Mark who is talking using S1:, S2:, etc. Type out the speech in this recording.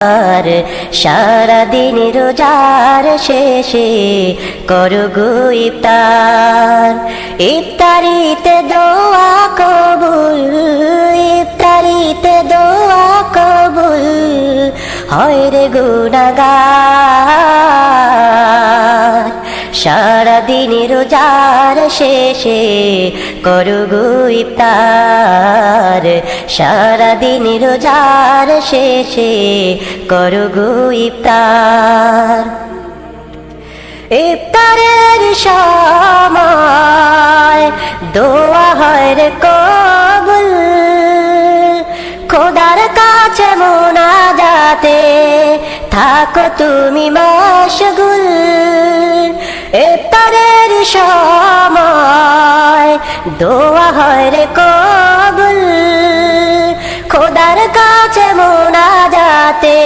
S1: আর সারাদিন রোজার শেষে করগু ইফতার। ইফতারিতে দোয়া কবুল, ইফতারিতে দোয়া কবুল, হয় রে গুণাগার সারাদিন রোজার শেষে করগু ইফতার। সারাদিন রোজার শেষে করগু ইফতার। ইফতারের সময় দোয়া হয় রে কবুল, খোদার কাছে মোনাজাতে থাকো তুমি মশগুল। ইফতারের সময় দোয়া হয় রে কবুল খোদার কাছে মোনাজাতে